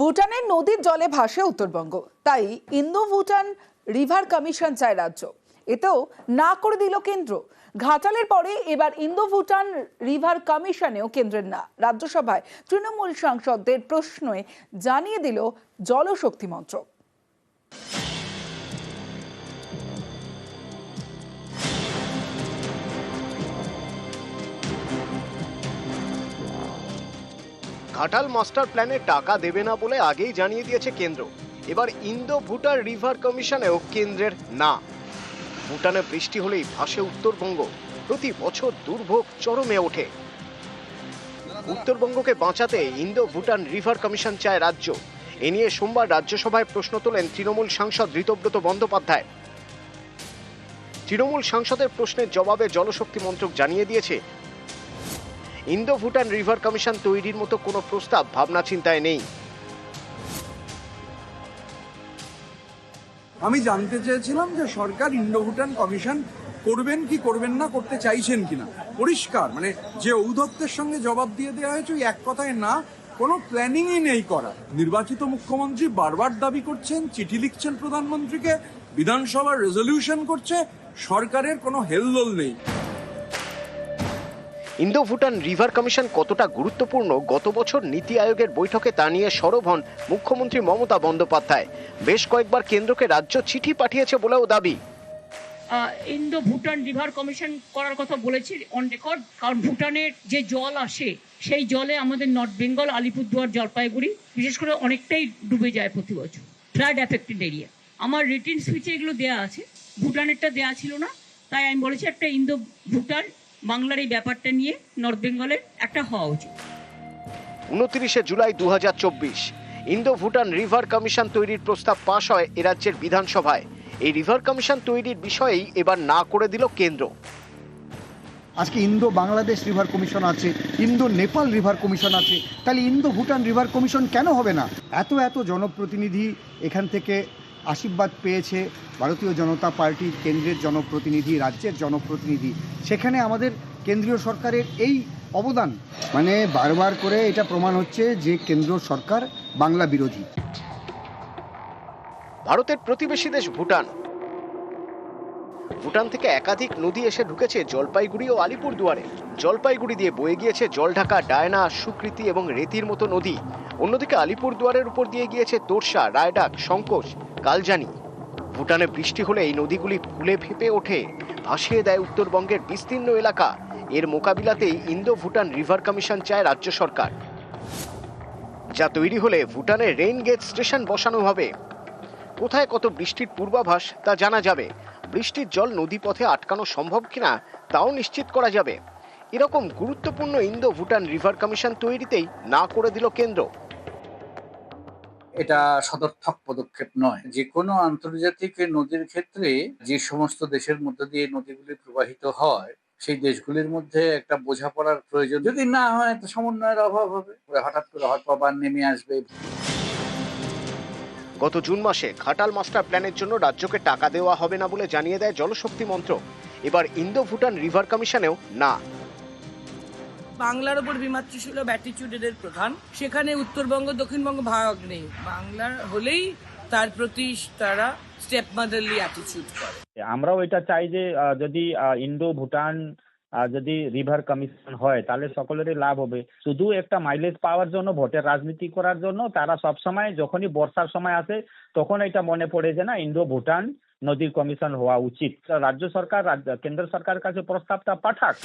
ভুটানের নদীর জলে ভাসে উত্তরবঙ্গ। তাই ইন্দো ভুটান রিভার কমিশন চায় রাজ্য। এতেও না করে দিল কেন্দ্র। ঘাটালের পরে এবার ইন্দো ভুটান রিভার কমিশনেও কেন্দ্রের না। রাজ্যসভায় তৃণমূল সাংসদদের প্রশ্নে জানিয়ে দিল জলশক্তি মন্ত্রক। ঘাটাল মাস্টার প্ল্যানে টাকা দেবে না বলে আগেই জানিয়ে দিয়েছে কেন্দ্র। এবার ইন্দো ভুটান রিভার কমিশনেও কেন্দ্রের না। ভুটানে বৃষ্টি হলেই ভাসে উত্তরবঙ্গ। প্রতি বছর দুর্ভোগ চরমে ওঠে। উত্তরবঙ্গকে বাঁচাতে ইন্দো ভুটান রিভার কমিশন চায় রাজ্য। এ নিয়ে সোমবার রাজ্যসভায় প্রশ্ন তোলেন তৃণমূল সাংসদ ঋতব্রত বন্দ্যোপাধ্যায়। তৃণমূল সাংসদের প্রশ্নের জবাবে জলশক্তি মন্ত্রক জানিয়ে দিয়েছে ইন্দো ভুটান রিভার কমিশন তৈরির মতো কোনো প্রস্তাব ভাবনা চিন্তায় নেই। আমি জানতে চেয়েছিলাম যে সরকার ইন্ডো ভুটান কমিশন করবেন কি করবেন না, করতে চাইছেন কিনা। পরিষ্কার মানে যে ঔদত্যের সঙ্গে জবাব দিয়ে দেওয়া হয়েছে, ওই এক কথায় না, কোনো প্ল্যানিংই নেই করা নির্বাচিত মুখ্যমন্ত্রী বারবার দাবি করছেন, চিঠি লিখছেন প্রধানমন্ত্রীকে, বিধানসভার রেজলিউশন করছে, সরকারের কোনো হেলদোল নেই। ইন্দো ভুটান রিভার কমিশন কতটা গুরুত্বপূর্ণ গত বছর নীতি আয়োগের বৈঠকে তা নিয়ে সরব হন মুখ্যমন্ত্রী মমতা বন্দ্যোপাধ্যায়। বেশ কয়েকবার কেন্দ্রকে রাজ্য চিঠি পাঠিয়েছে বলেও দাবি। ইন্দো ভুটান রিভার কমিশন করার কথা বলেছি অন রেকর্ড কারণ ভুটানের যে জল আসে, সেই জলে আমাদের নর্থ বেঙ্গল, আলিপুরদুয়ার, জলপাইগুড়ি, বিশেষ করে অনেকটাই ডুবে যায় প্রতি বছর, ফ্লাড অ্যাফেক্টেড এরিয়া। আমার রিটিন স্পিচে এগুলো দেওয়া আছে, ভুটানেরটা দেওয়া ছিল না, তাই আমি বলেছি একটা ইন্দো ভুটান বাংলার এই ব্যাপারটা নিয়ে নর্থ বেঙ্গলের একটা হওয়া উচিত। উনত্রিশে জুলাই দু ইন্দো ভুটান রিভার কমিশন তৈরির প্রস্তাব পাশ হয় এ রাজ্যের বিধানসভায়। এই রিভার কমিশন তৈরির বিষয়েই এবার না করে দিল কেন্দ্র। আজকে ইন্দো বাংলাদেশ রিভার কমিশন আছে ইন্দো নেপাল রিভার কমিশন আছে তাহলে ইন্দো ভুটান রিভার কমিশন কেন হবে না? এত এত জনপ্রতিনিধি এখান থেকে আশীর্বাদ পেয়েছে ভারতীয় জনতা পার্টির কেন্দ্রের জনপ্রতিনিধি, রাজ্যের জনপ্রতিনিধি। সেখানে আমাদের কেন্দ্রীয় সরকারের এই অবদান মানে বারবার করে এটা প্রমাণ হচ্ছে যে কেন্দ্র সরকার বাংলা বিরোধী। ভারতের প্রতিবেশী দেশ ভুটান। ভুটান থেকে একাধিক নদী এসে ঢুকেছে জলপাইগুড়ি ও আলিপুরদুয়ারে জলপাইগুড়ি দিয়ে বয়ে গিয়েছে জলঢাকা, ডায়না, সুকৃতি এবং রেতির মতো নদী। অন্যদিকে আলিপুরদুয়ারের উপর দিয়ে গিয়েছে তোরসা, রায়ডাক, সংকোচ কালজানি ভুটানে বৃষ্টি হলে এই নদীগুলি ফুলে ফেপে ওঠে, ভাসিয়ে দেয় উত্তরবঙ্গের বিস্তীর্ণ এলাকা। এর মোকাবিলাতেই ইন্দো ভুটান রিভার কমিশন চায় রাজ্য সরকার। যা তৈরি হলে ভুটানে রেইন গেজ স্টেশন বসানো হবে। কোথায় কত বৃষ্টির পূর্বাভাস তা জানা যাবে। বৃষ্টির জল নদীপথে আটকানো সম্ভব কিনা তাও নিশ্চিত করা যাবে। এরকম গুরুত্বপূর্ণ ইন্দো ভুটান রিভার কমিশন তৈরিতেই না করে দিল কেন্দ্র। এটা সদর্থক পদক্ষেপ নয়। যে কোনো আন্তর্জাতিক নদীর ক্ষেত্রে যে সমস্ত দেশের মধ্যে দিয়ে নদীগুলি প্রবাহিত হয়, সেই দেশগুলির মধ্যে একটা বোঝাপড়ার প্রয়োজন। যদি না হয়, তো সমন্বয়ের অভাব হবে। হঠাৎ করে হয়তো আবার নেমে আসবে। গত জুন মাসে ঘাটাল মাস্টার প্ল্যানের জন্য রাজ্যকে টাকা দেওয়া হবে না বলে জানিয়ে দেয় জলশক্তি মন্ত্রক। এবার ইন্দো ভুটান রিভার কমিশনেও না। বাংলার ওপর বিমাতৃসুলভ অ্যাটিচিউড এদের প্রধান। সেখানে উত্তরবঙ্গ, দক্ষিণবঙ্গ ভাগ নেই। বাংলার হলেই তার প্রতি তারা স্টেপ মাদারলি অ্যাটিচিউড করে। আমরাও এটা চাই যে যদি ইন্ডো ভুটান যদি রিভার কমিশন হয়, তাহলে সকলেরই লাভ হবে। শুধু একটা মাইলেজ পাওয়ার জন্য, ভোটের রাজনীতি করার জন্য, তারা সবসময় যখনই বর্ষার সময় আসে, তখন এটা মনে পড়ে যে, না ইন্ডো ভুটান নদীর কমিশন হওয়া উচিত। রাজ্য সরকার কেন্দ্র সরকারের কাছে প্রস্তাবটা পাঠাক।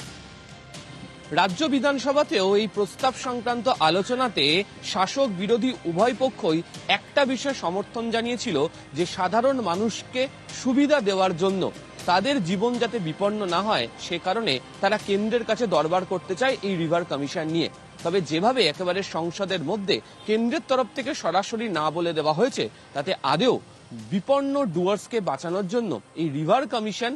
রাজ্য বিধানসভাতেও এই প্রস্তাব সংক্রান্ত আলোচনাতে শাসক বিরোধী উভয় পক্ষই একটা বিষয় সমর্থন জানিয়েছিল যে সাধারণ মানুষকে সুবিধা দেওয়ার জন্য তাদের জীবন যাতে বিপন্ন না হয়, সে কারণে তারা কেন্দ্রের কাছে দরবার করতে চায় এই রিভার কমিশন নিয়ে। তবে যেভাবে একেবারে সংসদের মধ্যে কেন্দ্রের তরফ থেকে সরাসরি না বলে দেওয়া হয়েছে, তাতে আদেও বিপন্ন ডুয়ার্সকে বাঁচানোর জন্য এই রিভার কমিশন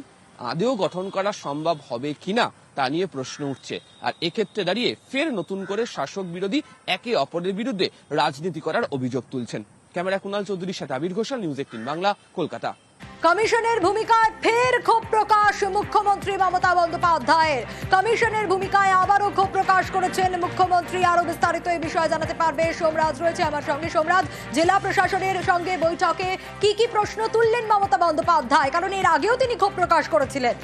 আদেও গঠন করা সম্ভব হবে কিনা তা নিয়ে প্রশ্ন উঠছে। আর এক্ষেত্রে দাঁড়িয়ে ফের নতুন করে শাসক বিরোধী একে অপরের বিরুদ্ধে রাজনীতি করার অভিযোগ তুলছেন। ক্যামেরা কুণাল চৌধুরীর সাথে আবির ঘোষাল, নিউজ এইটিন বাংলা, কলকাতা। কমিশনের ভূমিকায় ফের ক্ষোভ প্রকাশ মুখ্যমন্ত্রী মমতা বন্দ্যোপাধ্যায়ের। কমিশনের ভূমিকায় আবারও ক্ষোভ প্রকাশ করেছেন মুখ্যমন্ত্রী। আরও বিস্তারিত এই বিষয়ে জানাতে পারবে সোমরাজ রয়েছে আমার সঙ্গে। সোমরাজ, জেলা প্রশাসনের সঙ্গে বৈঠকে কি কি প্রশ্ন তুললেন মমতা বন্দ্যোপাধ্যায়? কারণ এর আগেও তিনি ক্ষোভ প্রকাশ করেছিলেন।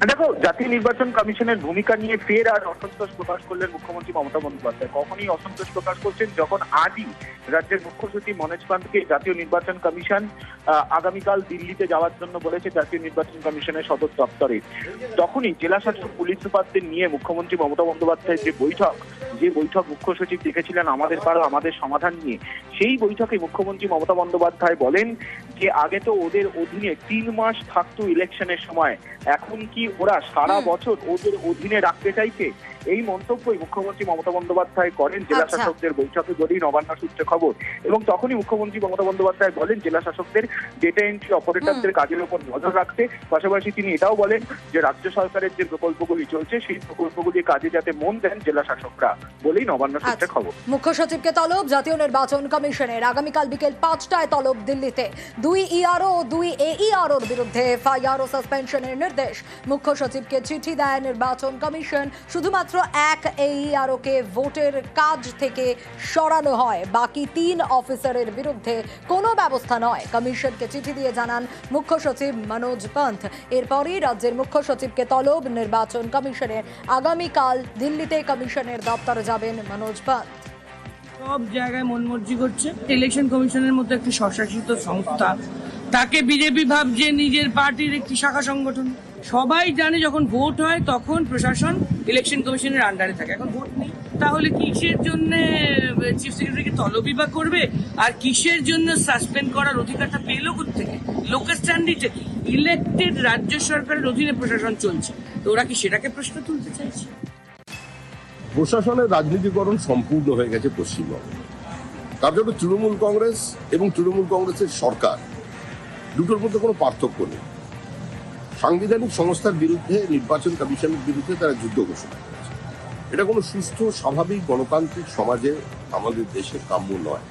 দেখো, জাতীয় নির্বাচন কমিশনের ভূমিকা নিয়ে ফের আর অসন্তোষ প্রকাশ করলেন মুখ্যমন্ত্রী মমতা বন্দ্যোপাধ্যায়। কখনই অসন্তোষ প্রকাশ করছেন যখন আজই রাজ্যের মুখ্য সচিব মনোজ পান্তকে জাতীয় নির্বাচন কমিশন আগামীকাল দিল্লিতে যাওয়ার জন্য বলেছে জাতীয় নির্বাচন কমিশনের সদর দপ্তরে। তখনই জেলা শাসক পুলিশ সুপারদের নিয়ে মুখ্যমন্ত্রী মমতা বন্দ্যোপাধ্যায়ের যে বৈঠক যে বৈঠক মুখ্য সচিব দেখেছিলেন আমাদের পাড়া আমাদের সমাধান নিয়ে সেই বৈঠকে মুখ্যমন্ত্রী মমতা বন্দ্যোপাধ্যায় বলেন যে আগে তো ওদের অধীনে তিন মাস থাকতো ইলেকশনের সময় এখন কি ওরা সারা বছর ওদের অধীনে রাখতে চাইছে? এই মন্তব্যই মুখ্যমন্ত্রী মমতা বন্দ্যোপাধ্যায় করেন জেলা আচ্ছা। শাসকদের বৈঠকে বলেই নবান্ন সূত্রে খবর। এবং তখনই মুখ্যমন্ত্রী মমতা বন্দ্যোপাধ্যায় বলেন জেলা শাসকদের ডেটা এন্ট্রি অপারেটরদের কাজের উপর নজর রাখতে। পাশাপাশি তিনি এটাও বলেন যে রাজ্য সরকারের যে প্রকল্পগুলি চলছে সেই প্রকল্পগুলি কাজে যাতে মন দেন জেলা শাসকরা বলেই নবান্ন সূত্রে আচ্ছা। খবর। মুখ্য সচিবকে তলব জাতীয় নির্বাচন কমিশনের। আগামীকাল বিকেল পাঁচটায় তলব দিল্লিতে। দুই ইআরও ও দুই এইআরওর বিরুদ্ধে এফআইআর ও সাসপেনশনের নির্দেশ। মুখ্য সচিবকে চিঠি দেয় নির্বাচন কমিশন। শুধুমাত্র এক এইআরও কে ভোটের কাজ থেকে সরানো হয়। বাকি তিন অফিসারের বিরুদ্ধে কোনো ব্যবস্থা নয়। কমিশনকে চিঠি দিয়ে জানান মুখ্য সচিব মনোজ পন্থ। এরপরই রাজ্যের মুখ্য সচিবকে তলব নির্বাচন কমিশনের আগামীকাল দিল্লিতে কমিশনের দপ্তরে যাবেন মনোজ পন্থ। সব জায়গায় মনমর্জি করছে। ইলেকশন কমিশনের মতো একটি স্বশাসিত সংস্থা। তাকে বিজেপি ভাবছে নিজের পার্টির একটি শাখা সংগঠন। সবাই জানে যখন ভোট হয়, তখন প্রশাসন ইলেকশন কমিশনের আন্ডারে থাকে। এখন ভোট নেই। তাহলে কিসের জন্য চিফ সেক্রেটারিকে তলবি বা করবে? আর কিসের জন্য সাসপেন্ড করার অধিকারটা পেল থেকে লোকাল স্ট্যান্ডিটা কি ইলেকটেড রাজ্য সরকারের অধীনে প্রশাসন চলছে। তো ওরা কি সেটাকে প্রশ্ন তুলতে চাইছে? প্রশাসনের রাজনীতিকরণ সম্পূর্ণ হয়ে গেছে পশ্চিমবঙ্গে। তার জন্য তৃণমূল কংগ্রেস এবং তৃণমূল কংগ্রেসের সরকার, দুটোর মধ্যে কোনো পার্থক্য নেই। সাংবিধানিক সংস্থার বিরুদ্ধে, নির্বাচন কমিশনের বিরুদ্ধে তারা যুদ্ধ ঘোষণা করেছে। এটা কোনো সুস্থ, স্বাভাবিক গণতান্ত্রিক সমাজে আমাদের দেশে কাম্য নয়।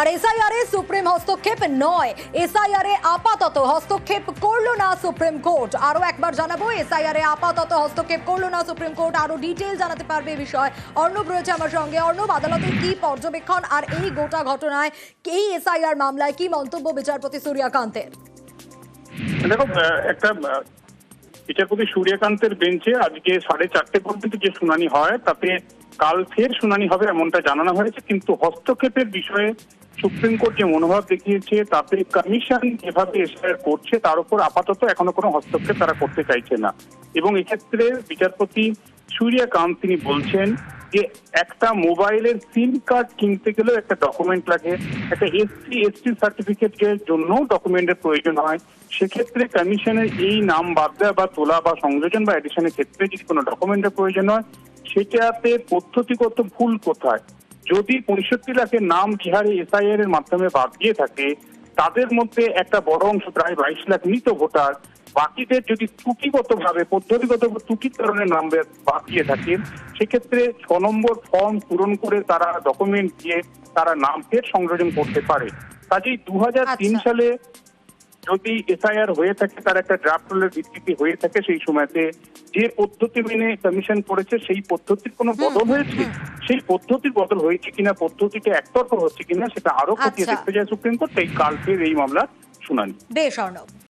আর এসআইআর এ সুপ্রিম হস্তক্ষেপ নয়। এসআইআর এ আপাতত হস্তক্ষেপ করল না সুপ্রিম কোর্ট। আরও একবার জানাব, এসআইআর এ আপাতত হস্তক্ষেপ করল না সুপ্রিম কোর্ট। আরও ডিটেল জানাতে পারবে এই বিষয় অর্ণব রয়েছে আমার সঙ্গে। অর্ণব আদালতের কি পর্যবেক্ষণ আর এই গোটা ঘটনায় এই এসআইআর মামলায় কি মন্তব্য বিচারপতি সূর্যকান্তের দেখো একটা বিচারপতি সূর্যকান্তের বেঞ্চে আজকে সাড়ে চারটে পর্যন্ত যে শুনানি হয়, তাতে কাল ফের শুনানি হবে এমনটা জানানো হয়েছে, কিন্তু হস্তক্ষেপের বিষয়ে সুপ্রিম কোর্ট যে মনোভাব দেখিয়েছে, তাতে কমিশন যেভাবে এসআইআর করছে, তার উপর আপাতত এখনও কোনো হস্তক্ষেপ তারা করতে চাইছে না। এবং এক্ষেত্রে বিচারপতি সূর্যকান্ত তিনি বলছেন যে একটা মোবাইলের সিম কার্ড কিনতে গেলেও একটা ডকুমেন্ট লাগে। একটা এসসি এসটি সার্টিফিকেটের জন্য ডকুমেন্টের প্রয়োজন হয়। সেক্ষেত্রে কমিশনের এই নাম বাদ দেওয়া বা তোলা বা সংযোজন বা এডিশনের ক্ষেত্রে যদি কোনো ডকুমেন্টের প্রয়োজন হয়, সেটাতে পদ্ধতিগত ভুল কোথায়? যদি পঁয়ষট্টি লাখের নাম বিহারে এসআইআর এর মাধ্যমে বাদ দিয়ে থাকে, তাদের মধ্যে একটা বড় অংশ প্রায় বাইশ লাখ মৃত ভোটার। বাকিদের যদি ত্রুটিগত ভাবে পদ্ধতিগত ত্রুটির কারণে নাম বাদ দিয়ে থাকে সেক্ষেত্রে ছ নম্বর ফর্ম পূরণ করে তারা ডকুমেন্ট দিয়ে তারা নাম ফের সংযোজন করতে পারে। কাজেই দু আচ্ছা। সালে যদি এসআইআর হয়ে থাকে তার একটা ড্রাফট রোলের ভিত্তিতে হয়ে থাকে সেই সময়তে যে পদ্ধতি মেনে কমিশন করেছে সেই পদ্ধতির কোনো বদল হয়েছে? সেই পদ্ধতির বদল হয়েছে কিনা পদ্ধতিটা একতরফা হচ্ছে কিনা সেটা আরও খতিয়ে আচ্ছা। দেখতে যায় সুপ্রিম কোর্ট তাই কালকের এই মামলার শুনানি। বেশ অর্ণব।